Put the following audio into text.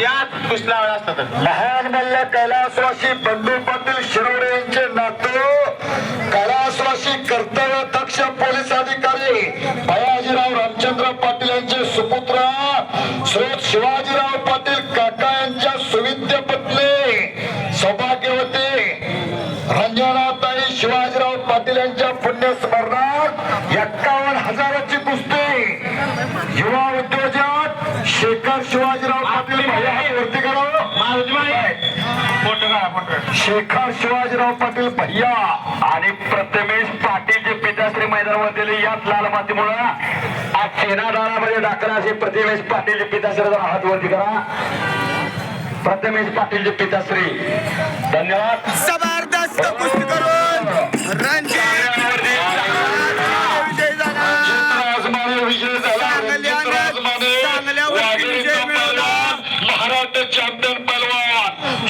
यात कुस्ती लावला असता लहान मल्ल कैलासवासी बंधू पाटील शिरोडे यांचे नातू कैलासवासी कर्तव्य दक्ष पोलीस अधिकारी भयाजीराव रामचंद्र पाटील यांचे सुपुत्र श्रोत शिवाजीराव पाटील काका यांच्या सुविद्य पत्नी सौभाग्यवती रंजनाताई शिवाजीराव पाटील यांच्या पुण्यस्मरणात एक्कावन्न हजाराची कुस्ती. युवा उद्योजक शेखर शिवाजीराव पाटील भैया हात वरती करा. फोटो काढा फोटो. शेखर शिवाजीराव पाटील भैया आणि प्रथमेश पाटील जे पिताश्री मैदानामध्ये याच लाल मातीमुळं आज सेनादळामध्ये दाखल असे प्रथमेश पाटील जे पिताश्री हात वरती करा. प्रथमेश पाटील जे पिताश्री. धन्यवाद. जबरदस्त चॅम्पियन पलवान